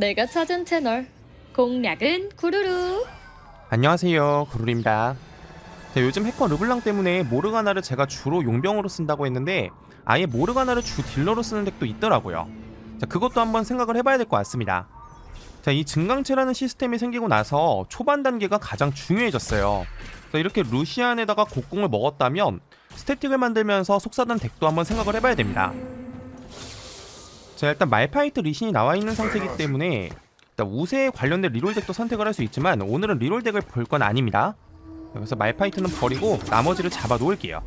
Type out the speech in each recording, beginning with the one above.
내가 찾은 채널. 공략은 구루루. 안녕하세요. 구루입니다. 자, 요즘 해커 르블랑 때문에 모르가나를 제가 주로 용병으로 쓴다고 했는데 아예 모르가나를 주 딜러로 쓰는 덱도 있더라고요. 자 그것도 한번 생각을 해봐야 될 것 같습니다. 자 이 증강체라는 시스템이 생기고 나서 초반 단계가 가장 중요해졌어요. 자 이렇게 루시안에다가 곡궁을 먹었다면 스태틱을 만들면서 속사단 덱도 한번 생각을 해봐야 됩니다 자 일단 말파이트 리신이 나와 있는 상태이기 때문에 일단 우세에 관련된 리롤 덱도 선택을 할 수 있지만 오늘은 리롤 덱을 볼 건 아닙니다. 그래서 말파이트는 버리고 나머지를 잡아 놓을게요.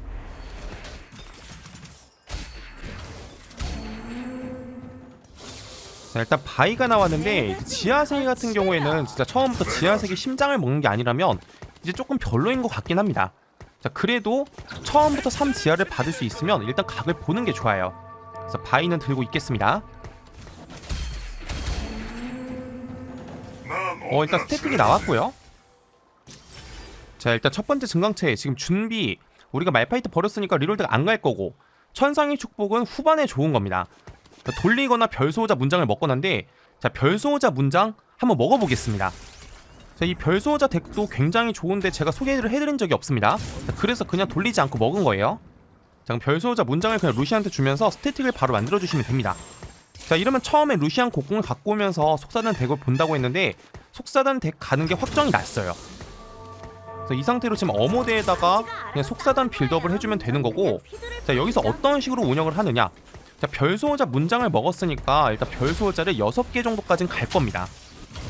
자, 일단 바이가 나왔는데 지하세계 같은 경우에는 진짜 처음부터 지하세계 심장을 먹는 게 아니라면 이제 조금 별로인 것 같긴 합니다. 자 그래도 처음부터 3지하를 받을 수 있으면 일단 각을 보는 게 좋아요. 그래서 바이는 들고 있겠습니다. 어 일단 스태틱이 나왔고요. 자 일단 첫 번째 증강체 지금 준비 우리가 말파이트 버렸으니까 리롤드가 안 갈 거고 천상의 축복은 후반에 좋은 겁니다. 자, 돌리거나 별소호자 문장을 먹거나인데 자 별소호자 문장 한번 먹어보겠습니다. 자 이 별소호자 덱도 굉장히 좋은데 제가 소개를 해드린 적이 없습니다. 자, 그래서 그냥 돌리지 않고 먹은 거예요 자 그럼 별소호자 문장을 그냥 루시한테 주면서 스태틱을 바로 만들어주시면 됩니다 자 이러면 처음에 루시안 곡궁을 갖고 오면서 속사단 덱을 본다고 했는데 속사단 덱 가는 게 확정이 났어요. 이 상태로 지금 어모대에다가 그냥 속사단 빌드업을 해주면 되는 거고 자 여기서 어떤 식으로 운영을 하느냐 자 별소호자 문장을 먹었으니까 일단 별소호자를 6개 정도까지는 갈 겁니다.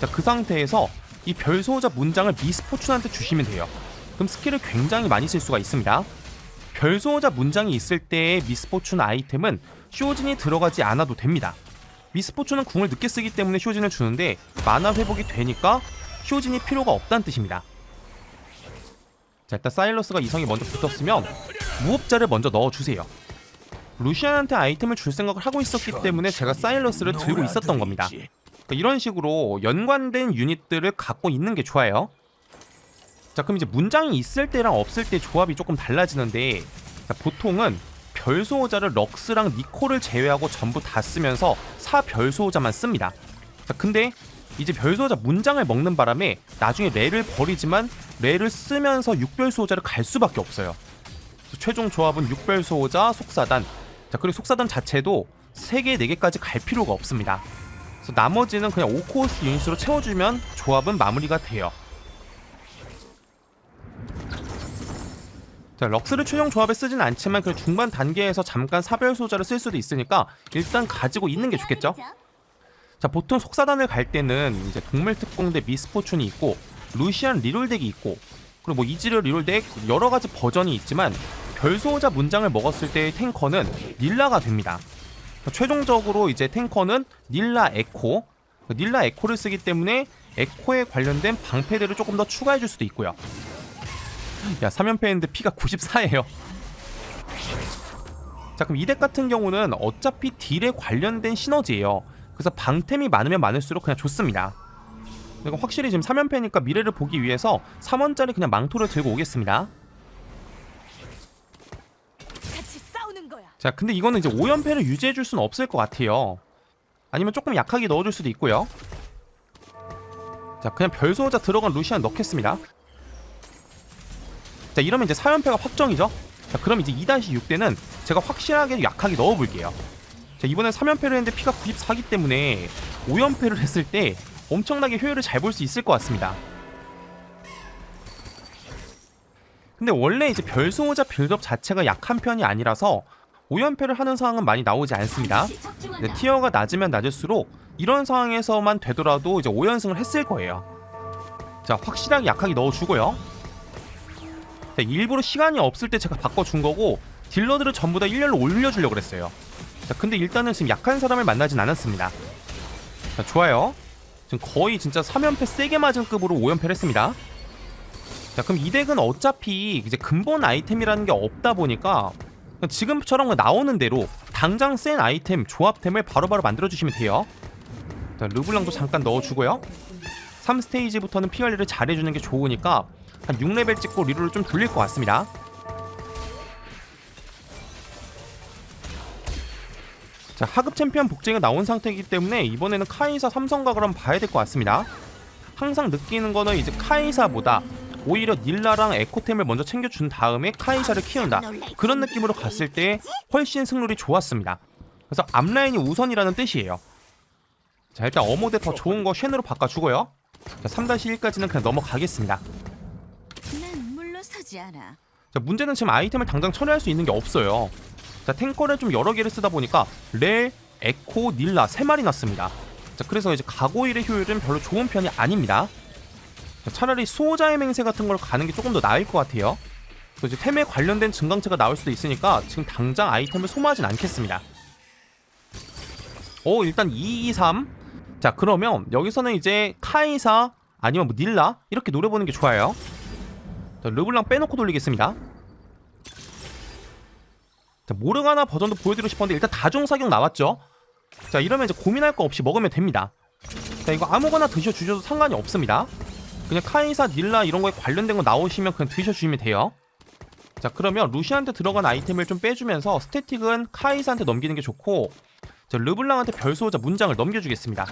자 그 상태에서 이 별소호자 문장을 미스포춘한테 주시면 돼요. 그럼 스킬을 굉장히 많이 쓸 수가 있습니다. 별소호자 문장이 있을 때의 미스포춘 아이템은 쇼진이 들어가지 않아도 됩니다. 미스포츠는 궁을 늦게 쓰기 때문에 쇼진을 주는데 만화 회복이 되니까 쇼진이 필요가 없다는 뜻입니다. 자 일단 사일러스가 이성이 먼저 붙었으면 무업자를 먼저 넣어주세요. 루시안한테 아이템을 줄 생각을 하고 있었기 때문에 제가 사일러스를 들고 있었던 겁니다. 그러니까 이런 식으로 연관된 유닛들을 갖고 있는 게 좋아요. 자 그럼 이제 문장이 있을 때랑 없을 때 조합이 조금 달라지는데 자, 보통은 별소호자를 럭스랑 니코를 제외하고 전부 다 쓰면서 사 별소호자만 씁니다. 자, 근데 이제 별소호자 문장을 먹는 바람에 나중에 레를 버리지만 레를 쓰면서 육별소호자를 갈 수밖에 없어요. 최종 조합은 육별소호자, 속사단. 자, 그리고 속사단 자체도 3개, 4개까지 갈 필요가 없습니다. 그래서 나머지는 그냥 5코어스 유닛으로 채워주면 조합은 마무리가 돼요. 자, 럭스를 최종 조합에 쓰진 않지만 그 중반 단계에서 잠깐 사별 소자를 쓸 수도 있으니까 일단 가지고 있는 게 좋겠죠? 자, 보통 속사단을 갈 때는 이제 동물 특공대 미스포춘이 있고 루시안 리롤 덱이 있고 그리고 뭐 이지르 리롤 덱 여러 가지 버전이 있지만 별소호자 문장을 먹었을 때의 탱커는 닐라가 됩니다. 최종적으로 이제 탱커는 닐라 에코 닐라 에코를 쓰기 때문에 에코에 관련된 방패들을 조금 더 추가해 줄 수도 있고요. 야 3연패 했는데 피가 94예요. 자 그럼 이 덱 같은 경우는 어차피 딜에 관련된 시너지예요. 그래서 방템이 많으면 많을수록 그냥 좋습니다. 그리고 확실히 지금 3연패니까 미래를 보기 위해서 3원짜리 그냥 망토를 들고 오겠습니다. 자 근데 이거는 이제 5연패를 유지해 줄 수는 없을 것 같아요. 아니면 조금 약하게 넣어줄 수도 있고요. 자 그냥 별소호자 들어간 루시안 넣겠습니다 자 이러면 이제 4연패가 확정이죠? 자 그럼 이제 2-6 때는 제가 확실하게 약하게 넣어볼게요. 자 이번엔 3연패를 했는데 피가 94기 때문에 5연패를 했을 때 엄청나게 효율을 잘 볼 수 있을 것 같습니다. 근데 원래 이제 별소호자 빌드업 자체가 약한 편이 아니라서 5연패를 하는 상황은 많이 나오지 않습니다. 티어가 낮으면 낮을수록 이런 상황에서만 되더라도 이제 5연승을 했을 거예요. 자 확실하게 약하게 넣어주고요. 자, 일부러 시간이 없을 때 제가 바꿔준 거고 딜러들을 전부 다 1렬로 올려주려고 그랬어요. 자 근데 일단은 지금 약한 사람을 만나진 않았습니다. 자 좋아요. 지금 거의 진짜 3연패 세게 맞은 급으로 5연패를 했습니다. 자 그럼 이 덱은 어차피 이제 근본 아이템이라는 게 없다 보니까 지금처럼 나오는 대로 당장 센 아이템 조합템을 바로바로 만들어주시면 돼요. 자 르블랑도 잠깐 넣어주고요. 3스테이지부터는 피 관리를 잘해주는 게 좋으니까 한 6레벨 찍고 리로를 좀 돌릴 것 같습니다. 자자 하급 챔피언 복제가 나온 상태이기 때문에 이번에는 카이사 삼성각을 한번 봐야 될 것 같습니다. 항상 느끼는 거는 이제 카이사보다 오히려 닐라랑 에코템을 먼저 챙겨준 다음에 카이사를 키운다. 그런 느낌으로 갔을 때 훨씬 승률이 좋았습니다. 그래서 앞라인이 우선이라는 뜻이에요. 자 일단 어모대 더 좋은 거 쉔으로 바꿔주고요. 자 3-1까지는 그냥 넘어가겠습니다 난 물러서지 않아. 자, 문제는 지금 아이템을 당장 처리할 수 있는 게 없어요. 자, 탱커를 좀 여러 개를 쓰다 보니까 렐, 에코, 닐라 세 마리 났습니다. 자, 그래서 이제 가고일의 효율은 별로 좋은 편이 아닙니다. 자, 차라리 수호자의 맹세 같은 걸 가는 게 조금 더 나을 것 같아요. 또 이제 템에 관련된 증강체가 나올 수도 있으니까 지금 당장 아이템을 소모하진 않겠습니다. 오, 일단 2, 2, 3. 자, 그러면 여기서는 이제 카이사 아니면 뭐 닐라 이렇게 노려보는 게 좋아요. 자, 르블랑 빼놓고 돌리겠습니다. 자, 모르가나 버전도 보여드리고 싶었는데 일단 다중 사격 나왔죠. 자, 이러면 이제 고민할 거 없이 먹으면 됩니다. 자, 이거 아무거나 드셔주셔도 상관이 없습니다. 그냥 카이사, 닐라 이런 거에 관련된 거 나오시면 그냥 드셔주시면 돼요. 자, 그러면 루시한테 들어간 아이템을 좀 빼주면서 스태틱은 카이사한테 넘기는 게 좋고 자, 르블랑한테 별소호자 문장을 넘겨주겠습니다.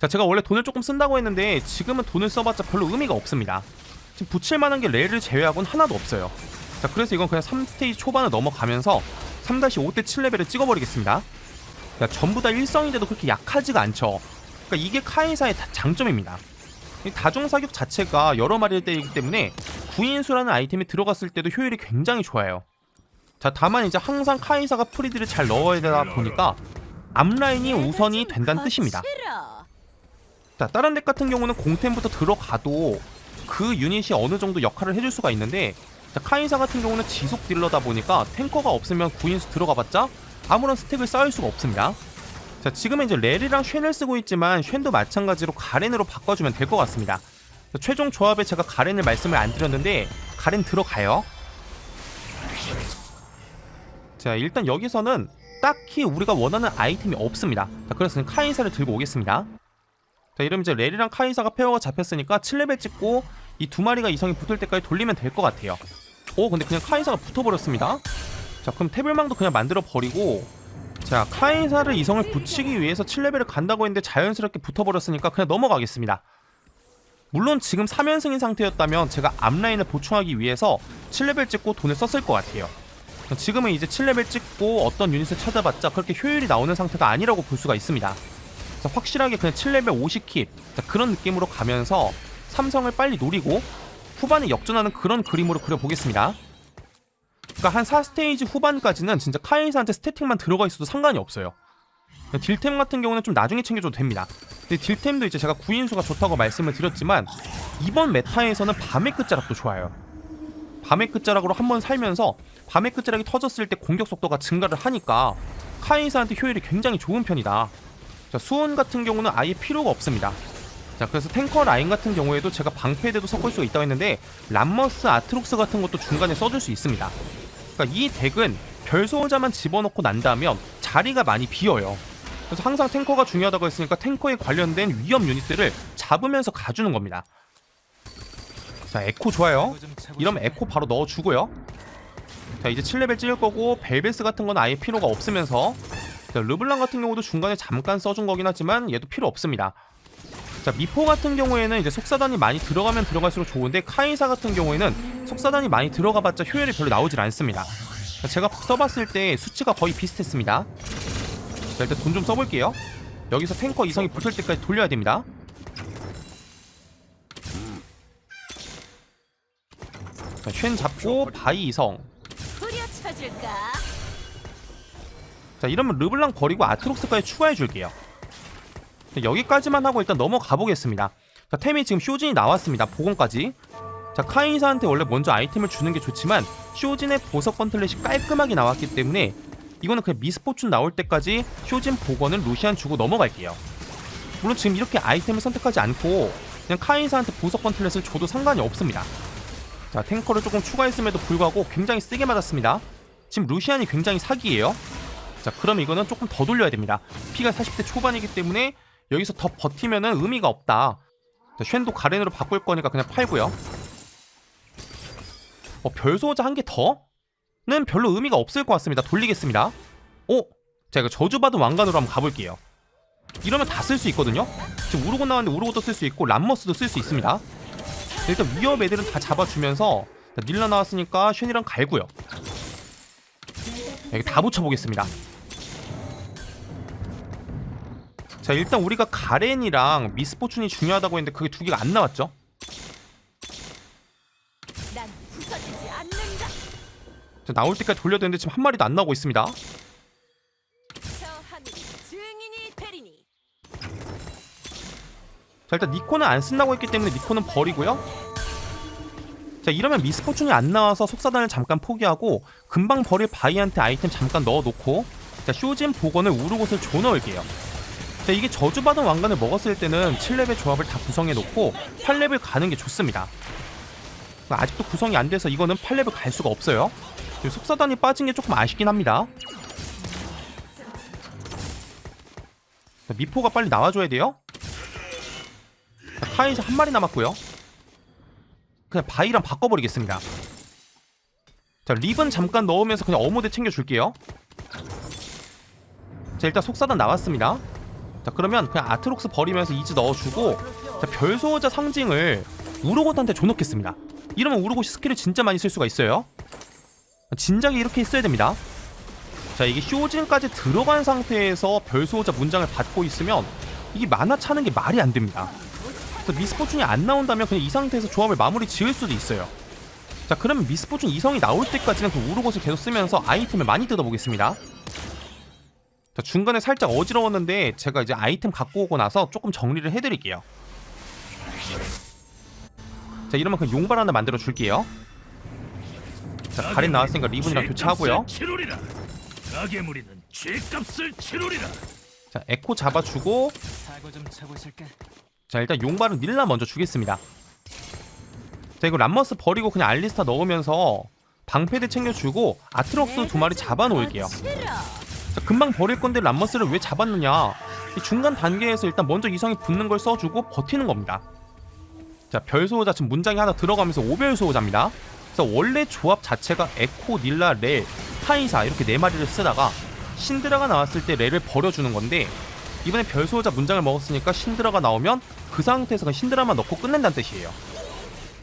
자, 제가 원래 돈을 조금 쓴다고 했는데 지금은 돈을 써봤자 별로 의미가 없습니다. 지금 붙일 만한 게 레를 제외하고는 하나도 없어요. 자, 그래서 이건 그냥 3스테이지 초반을 넘어가면서 3-5때 7레벨을 찍어버리겠습니다. 자, 전부 다 일성인데도 그렇게 약하지가 않죠. 그러니까 이게 카이사의 다- 장점입니다. 이 다중 사격 자체가 여러 마리를 때리기 때문에 구인수라는 아이템이 들어갔을 때도 효율이 굉장히 좋아요. 자, 다만 이제 항상 카이사가 프리드를 잘 넣어야 되다 보니까 앞라인이 우선이 된다는 뜻입니다. 자, 다른 덱 같은 경우는 공템부터 들어가도 그 유닛이 어느 정도 역할을 해줄 수가 있는데 자, 카이사 같은 경우는 지속 딜러다 보니까 탱커가 없으면 구인수 들어가봤자 아무런 스택을 쌓을 수가 없습니다. 자, 지금은 이제 렐이랑 쉔을 쓰고 있지만 쉔도 마찬가지로 가렌으로 바꿔주면 될 것 같습니다. 자, 최종 조합에 제가 가렌을 말씀을 안 드렸는데 가렌 들어가요. 자, 일단 여기서는 딱히 우리가 원하는 아이템이 없습니다. 자, 그래서 카이사를 들고 오겠습니다. 자 이러면 이제 렐이랑 카이사가 페어가 잡혔으니까 7레벨 찍고 이 두 마리가 이성이 붙을 때까지 돌리면 될 것 같아요. 오 근데 그냥 카이사가 붙어버렸습니다. 자 그럼 태블망도 그냥 만들어 버리고 자 카이사를 이성을 붙이기 위해서 7레벨을 간다고 했는데 자연스럽게 붙어버렸으니까 그냥 넘어가겠습니다. 물론 지금 3연승인 상태였다면 제가 앞라인을 보충하기 위해서 7레벨 찍고 돈을 썼을 것 같아요. 지금은 이제 7레벨 찍고 어떤 유닛을 찾아봤자 그렇게 효율이 나오는 상태가 아니라고 볼 수가 있습니다. 자, 확실하게 그냥 7레벨 50킵 자, 그런 느낌으로 가면서 삼성을 빨리 노리고 후반에 역전하는 그런 그림으로 그려보겠습니다. 그러니까 한 4스테이지 후반까지는 진짜 카이사한테 스태틱만 들어가 있어도 상관이 없어요. 딜템 같은 경우는 좀 나중에 챙겨줘도 됩니다. 근데 딜템도 이제 제가 구인수가 좋다고 말씀을 드렸지만 이번 메타에서는 밤의 끝자락도 좋아요. 밤의 끝자락으로 한번 살면서 밤의 끝자락이 터졌을 때 공격 속도가 증가를 하니까 카이사한테 효율이 굉장히 좋은 편이다. 자, 수온 같은 경우는 아예 필요가 없습니다. 자, 그래서 탱커 라인 같은 경우에도 제가 방패대도 섞을 수가 있다고 했는데 람머스, 아트록스 같은 것도 중간에 써줄 수 있습니다. 그러니까 이 덱은 별소호자만 집어넣고 난다면 자리가 많이 비어요. 그래서 항상 탱커가 중요하다고 했으니까 탱커에 관련된 위험 유닛들을 잡으면서 가주는 겁니다. 자, 에코 좋아요. 이러면 에코 바로 넣어주고요. 자, 이제 7레벨 찍을 거고 벨베스 같은 건 아예 필요가 없으면서 자, 르블랑 같은 경우도 중간에 잠깐 써준 거긴 하지만 얘도 필요 없습니다. 자, 미포 같은 경우에는 이제 속사단이 많이 들어가면 들어갈수록 좋은데 카이사 같은 경우에는 속사단이 많이 들어가봤자 효율이 별로 나오질 않습니다. 자, 제가 써봤을 때 수치가 거의 비슷했습니다. 자, 일단 돈 좀 써볼게요. 여기서 탱커 이성이 붙을 때까지 돌려야 됩니다. 자, 쉔 잡고 바이 이성. 후려쳐줄까? 자 이러면 르블랑 버리고 아트록스까지 추가해 줄게요. 자, 여기까지만 하고 일단 넘어가 보겠습니다. 자 템이 지금 쇼진이 나왔습니다. 복원까지. 자 카이사한테 원래 먼저 아이템을 주는 게 좋지만 쇼진의 보석 건틀렛이 깔끔하게 나왔기 때문에 이거는 그냥 미스포춘 나올 때까지 쇼진 복원은 루시안 주고 넘어갈게요. 물론 지금 이렇게 아이템을 선택하지 않고 그냥 카이사한테 보석 건틀렛을 줘도 상관이 없습니다. 자 탱커를 조금 추가했음에도 불구하고 굉장히 세게 맞았습니다. 지금 루시안이 굉장히 사기예요 자 그럼 이거는 조금 더 돌려야 됩니다. 피가 40대 초반이기 때문에 여기서 더 버티면은 의미가 없다. 자, 쉔도 가렌으로 바꿀 거니까 그냥 팔고요. 어 별소호자 한 개 더? 는 별로 의미가 없을 것 같습니다. 돌리겠습니다. 어? 자 이거 저주받은 왕관으로 한번 가볼게요. 이러면 다 쓸 수 있거든요? 지금 우르고 나왔는데 우르고도 쓸 수 있고 람머스도 쓸 수 있습니다. 일단 위협 애들은 다 잡아주면서 자, 닐라 나왔으니까 쉔이랑 갈고요 여기 다 붙여보겠습니다 자 일단 우리가 가렌이랑 미스포춘이 중요하다고 했는데 그게 두 개가 안 나왔죠. 자, 나올 때까지 돌려야 되는데 지금 한 마리도 안 나오고 있습니다. 자 일단 니코는 안 쓴다고 했기 때문에 니코는 버리고요 자 이러면 미스포춘이 안 나와서 속사단을 잠깐 포기하고 금방 버릴 바이한테 아이템 잠깐 넣어놓고 자 쇼진 복원을 우르곳을 줘 넣을게요. 자 이게 저주받은 왕관을 먹었을 때는 7레벨 조합을 다 구성해놓고 8레벨 가는 게 좋습니다. 아직도 구성이 안 돼서 이거는 8레벨 갈 수가 없어요. 속사단이 빠진 게 조금 아쉽긴 합니다. 자, 미포가 빨리 나와줘야 돼요. 자, 카이사 한 마리 남았고요. 그냥 바이랑 바꿔버리겠습니다. 자 립은 잠깐 넣으면서 그냥 어모대 챙겨줄게요. 자 일단 속사단 나왔습니다. 자 그러면 그냥 아트록스 버리면서 이즈 넣어주고 자 별소호자 상징을 우르곳한테 줘놓겠습니다. 이러면 우르곳이 스킬을 진짜 많이 쓸 수가 있어요. 진작에 이렇게 했어야 됩니다. 자 이게 쇼진까지 들어간 상태에서 별소호자 문장을 받고 있으면 이게 만화 차는 게 말이 안 됩니다. 그래서 미스포춘이 안 나온다면 그냥 이 상태에서 조합을 마무리 지을 수도 있어요. 자 그러면 미스포춘 이성이 나올 때까지는 그 우르곳을 계속 쓰면서 아이템을 많이 뜯어보겠습니다. 자 중간에 살짝 어지러웠는데 제가 이제 아이템 갖고 오고 나서 조금 정리를 해드릴게요. 자 이러면 그 용발 하나 만들어 줄게요. 자 가린 나왔으니까 리븐이랑 교체하고요. 자 에코 잡아주고? 자 일단 용발은 닐라 먼저 주겠습니다. 자 이거 람머스 버리고 그냥 알리스타 넣으면서 방패드 챙겨주고 아트록스 두 마리 잡아놓을게요. 자 금방 버릴 건데 람머스를 왜 잡았느냐. 이 중간 단계에서 일단 먼저 이성이 붙는 걸 써주고 버티는 겁니다. 자 별소호자 지금 문장이 하나 들어가면서 오별소호자입니다. 그래서 원래 조합 자체가 에코, 닐라, 레, 카이사 이렇게 네 마리를 쓰다가 신드라가 나왔을 때 레를 버려주는 건데 이번에 별소호자 문장을 먹었으니까 신드라가 나오면 그 상태에서 그냥 신드라만 넣고 끝낸다는 뜻이에요.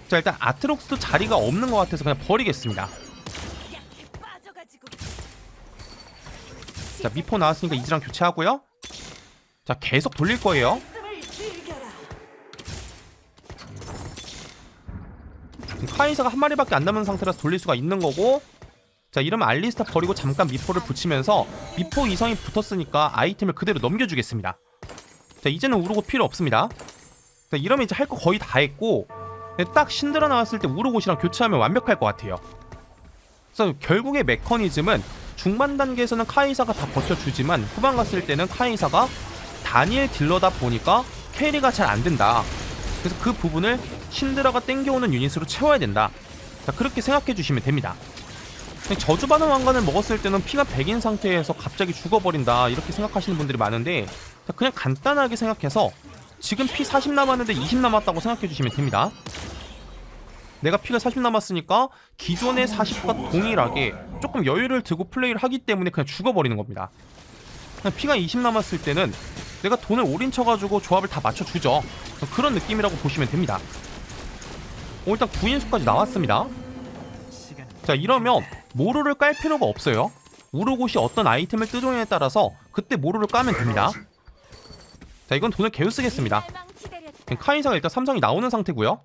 자 일단 아트록스도 자리가 없는 것 같아서 그냥 버리겠습니다. 자 미포 나왔으니까 이즈랑 교체하고요. 자 계속 돌릴 거예요. 카이사가 한 마리밖에 안 남은 상태라서 돌릴 수가 있는 거고 자 이러면 알리스타 버리고 잠깐 미포를 붙이면서 미포 이성이 붙었으니까 아이템을 그대로 넘겨주겠습니다 자 이제는 우르고 필요 없습니다 자 이러면 이제 할 거 거의 다 했고 딱 신드라 나왔을 때 우르곳이랑 교체하면 완벽할 것 같아요 그래서 결국의 메커니즘은 중반 단계에서는 카이사가 다 버텨주지만 후반 갔을 때는 카이사가 다니엘 딜러다 보니까 캐리가 잘 안 된다 그래서 그 부분을 신드라가 땡겨오는 유닛으로 채워야 된다. 자, 그렇게 생각해 주시면 됩니다. 저주받은 왕관을 먹었을 때는 피가 100인 상태에서 갑자기 죽어버린다. 이렇게 생각하시는 분들이 많은데, 자, 그냥 간단하게 생각해서 지금 피 40 남았는데 20 남았다고 생각해 주시면 됩니다. 내가 피가 40 남았으니까 기존의 40과 동일하게 조금 여유를 두고 플레이를 하기 때문에 그냥 죽어버리는 겁니다. 그냥 피가 20 남았을 때는 내가 돈을 올인 쳐가지고 조합을 다 맞춰주죠. 그런 느낌이라고 보시면 됩니다. 오, 일단 구인수까지 나왔습니다. 시간 자 이러면 모루를 깔 필요가 없어요. 우르곳이 어떤 아이템을 뜨느냐에 따라서 그때 모루를 까면 됩니다. 자 이건 돈을 개우 쓰겠습니다. 카이사가 일단 삼성이 나오는 상태고요.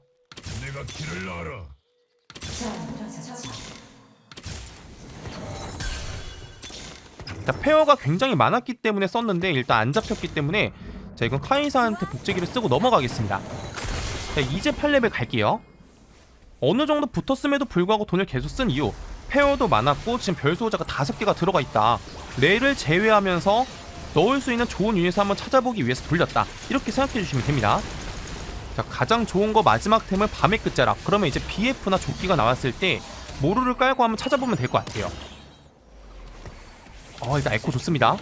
자 페어가 굉장히 많았기 때문에 썼는데 일단 안 잡혔기 때문에 자 이건 카이사한테 복제기를 쓰고 넘어가겠습니다. 자 이제 8레벨 갈게요. 어느 정도 붙었음에도 불구하고 돈을 계속 쓴 이유 페어도 많았고 지금 별소호자가 다섯 개가 들어가 있다. 레를 제외하면서 넣을 수 있는 좋은 유닛을 한번 찾아보기 위해서 돌렸다. 이렇게 생각해 주시면 됩니다. 자 가장 좋은 거 마지막 템은 밤의 끝자락. 그러면 이제 BF나 조끼가 나왔을 때 모루를 깔고 한번 찾아보면 될 것 같아요. 어 일단 에코 좋습니다.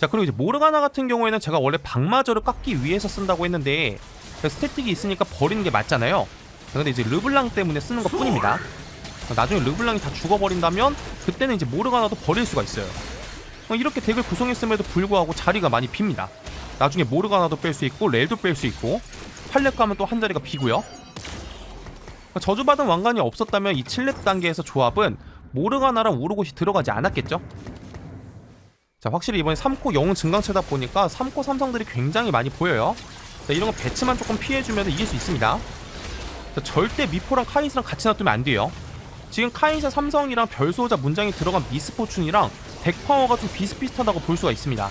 자 그리고 이제 모르가나 같은 경우에는 제가 원래 방마저를 깎기 위해서 쓴다고 했는데 스태틱이 있으니까 버리는 게 맞잖아요. 자, 근데 이제 르블랑 때문에 쓰는 것 뿐입니다. 나중에 르블랑이 다 죽어버린다면 그때는 이제 모르가나도 버릴 수가 있어요. 어, 이렇게 덱을 구성했음에도 불구하고 자리가 많이 빕니다. 나중에 모르가나도 뺄 수 있고 렐도 뺄 수 있고 팔렙 가면 또 한 자리가 비고요. 저주받은 왕관이 없었다면 이 7렙 단계에서 조합은 모르가나랑 우르곳이 들어가지 않았겠죠? 자 확실히 이번에 3코 영웅 증강체다 보니까 3코 삼성들이 굉장히 많이 보여요. 자, 이런 거 배치만 조금 피해주면 이길 수 있습니다. 자, 절대 미포랑 카이스랑 같이 놔두면 안 돼요. 지금 카이사 삼성이랑 별소자 문장이 들어간 미스포춘이랑 덱 파워가 좀 비슷비슷하다고 볼 수가 있습니다.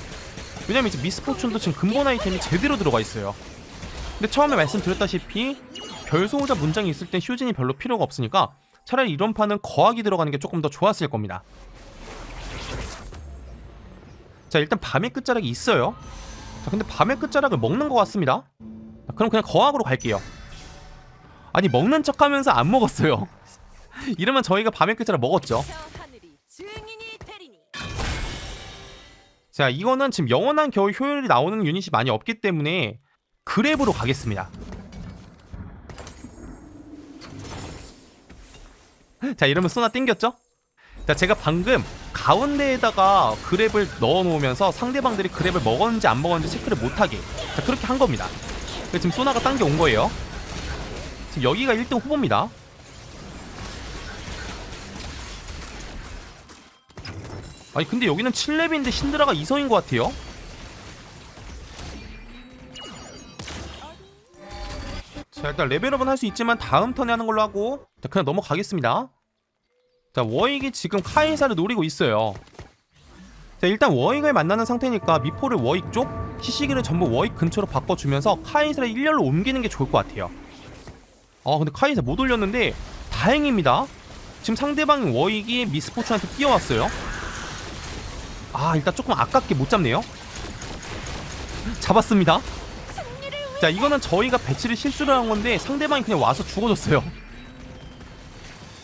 왜냐면 이제 미스포춘도 지금 근본 아이템이 제대로 들어가 있어요. 근데 처음에 말씀드렸다시피 별소자 문장이 있을 땐 휴진이 별로 필요가 없으니까 차라리 이런 판은 거하기 들어가는 게 조금 더 좋았을 겁니다. 자 일단 밤의 끝자락이 있어요. 자 근데 밤의 끝자락을 먹는 것 같습니다. 자, 그럼 그냥 거학으로 갈게요. 아니 먹는 척하면서 안 먹었어요. 이러면 저희가 밤의 끝자락 먹었죠. 자 이거는 지금 영원한 겨울 효율이 나오는 유닛이 많이 없기 때문에 그랩으로 가겠습니다. 자 이러면 소나 땡겼죠? 자 제가 방금 가운데에다가 그랩을 넣어 놓으면서 상대방들이 그랩을 먹었는지 안 먹었는지 체크를 못하게 자 그렇게 한 겁니다. 지금 소나가 당겨 온 거예요. 지금 여기가 1등 후보입니다. 아니 근데 여기는 7렙인데 신드라가 2성인 것 같아요. 자 일단 레벨업은 할 수 있지만 다음 턴에 하는 걸로 하고 자 그냥 넘어가겠습니다. 자 워익이 지금 카이사를 노리고 있어요. 자 일단 워익을 만나는 상태니까 미포를 워익 쪽, 시시기를 전부 워익 근처로 바꿔주면서 카이사를 1열로 옮기는 게 좋을 것 같아요. 아 근데 카이사 못 올렸는데 다행입니다. 지금 상대방인 워익이 미스포츠한테 뛰어왔어요. 아 일단 조금 아깝게 못 잡네요. 잡았습니다. 자 이거는 저희가 배치를 실수를 한 건데 상대방이 그냥 와서 죽어줬어요.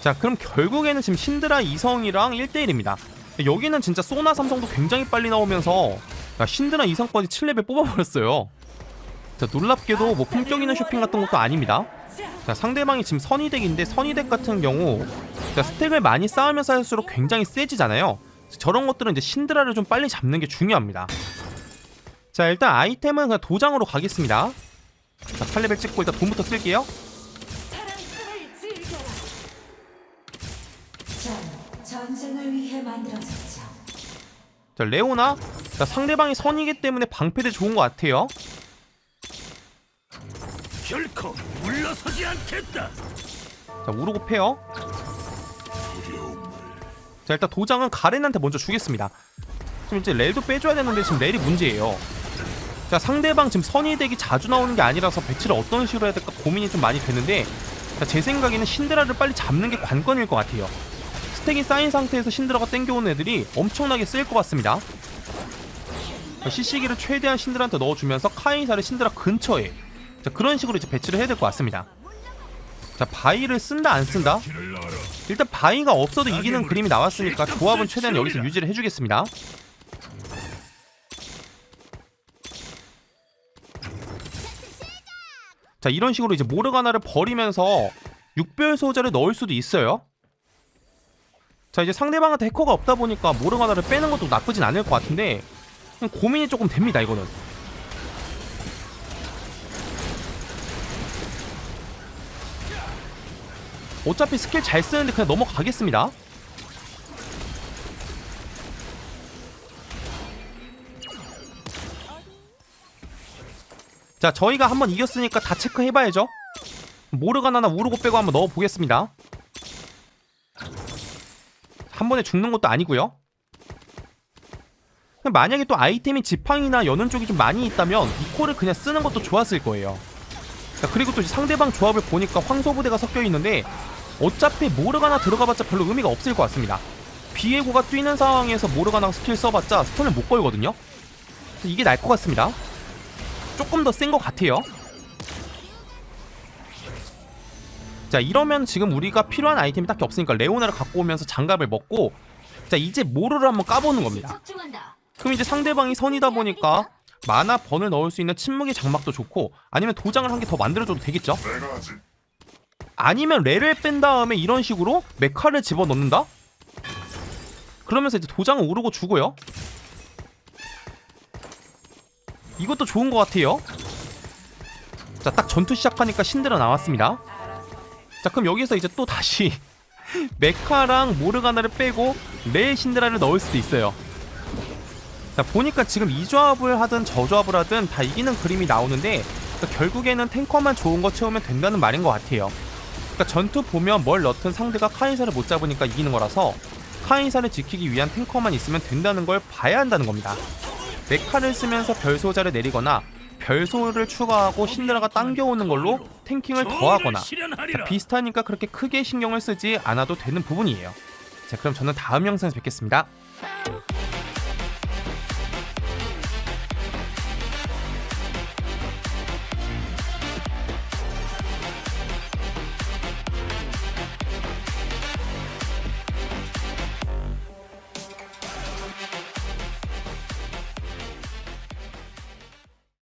자 그럼 결국에는 지금 신드라 이성이랑 1대1입니다. 여기는 진짜 소나 삼성도 굉장히 빨리 나오면서 야, 신드라 이성까지 7레벨 뽑아버렸어요. 자 놀랍게도 뭐 품격 있는 쇼핑 같은 것도 아닙니다 자 상대방이 지금 선의덱인데 선의덱 같은 경우 자, 스택을 많이 쌓으면서 할수록 굉장히 세지잖아요 저런 것들은 이제 신드라를 좀 빨리 잡는 게 중요합니다. 자 일단 아이템은 그냥 도장으로 가겠습니다. 자 8레벨 찍고 일단 돈부터 쓸게요. 자 레오나 자 상대방이 선이기 때문에 방패대 좋은 것 같아요. 결코 물러서지 않겠다. 자 우르고 페어. 자 일단 도장은 가렌한테 먼저 주겠습니다. 지금 이제 렐도 빼줘야 되는데 지금 렐이 문제예요. 자 상대방 지금 선의 덱이 자주 나오는 게 아니라서 배치를 어떤 식으로 해야 될까 고민이 좀 많이 되는데 자, 제 생각에는 신드라를 빨리 잡는 게 관건일 것 같아요. 스택이 쌓인 상태에서 신드라가 땡겨오는 애들이 엄청나게 쓸것 같습니다. 자, CC기를 최대한 신드라한테 넣어주면서 카이사를 신드라 근처에 자, 그런 식으로 이제 배치를 해야 될 것 같습니다. 자 바이를 쓴다 안 쓴다. 일단 바이가 없어도 이기는 그림이 나왔으니까 조합은 최대한 여기서 유지를 해주겠습니다. 자 이런 식으로 이제 모르가나를 버리면서 육별 소자를 넣을 수도 있어요. 자 이제 상대방한테 해커가 없다 보니까 모르가나를 빼는 것도 나쁘진 않을 것 같은데 고민이 조금 됩니다 이거는. 어차피 스킬 잘 쓰는데 그냥 넘어가겠습니다. 자, 저희가 한번 이겼으니까 다 체크해봐야죠. 모르가나나 우르고 빼고 한번 넣어보겠습니다. 한 번에 죽는 것도 아니고요. 만약에 또 아이템이 지팡이나 여는 쪽이 좀 많이 있다면 이코를 그냥 쓰는 것도 좋았을 거예요. 자, 그리고 또 상대방 조합을 보니까 황소부대가 섞여 있는데 어차피 모르가나 들어가봤자 별로 의미가 없을 것 같습니다. 비에고가 뛰는 상황에서 모르가나 스킬 써봤자 스턴을 못 걸거든요. 이게 날 것 같습니다. 조금 더 센 것 같아요. 자 이러면 지금 우리가 필요한 아이템이 딱히 없으니까 레오나를 갖고 오면서 장갑을 먹고 자 이제 모르를 한번 까보는 겁니다. 그럼 이제 상대방이 선이다 보니까 만화 번을 넣을 수 있는 침묵의 장막도 좋고 아니면 도장을 한 개 더 만들어줘도 되겠죠? 아니면 레를 뺀 다음에 이런 식으로 메카를 집어넣는다? 그러면서 이제 도장을 오르고 주고요. 이것도 좋은 것 같아요. 자, 딱 전투 시작하니까 신드라 나왔습니다. 자, 그럼 여기서 이제 또 다시 메카랑 모르가나를 빼고 레 신드라를 넣을 수도 있어요. 자, 보니까 지금 이 조합을 하든 저 조합을 하든 다 이기는 그림이 나오는데 결국에는 탱커만 좋은 거 채우면 된다는 말인 것 같아요. 그러니까 전투 보면 뭘 넣든 상대가 카이사를 못 잡으니까 이기는 거라서 카이사를 지키기 위한 탱커만 있으면 된다는 걸 봐야 한다는 겁니다. 메카를 쓰면서 별소자를 내리거나 별소를 추가하고 신드라가 당겨오는 걸로 탱킹을 더하거나. 비슷하니까 그렇게 크게 신경을 쓰지 않아도 되는 부분이에요. 자 그럼 저는 다음 영상에서 뵙겠습니다.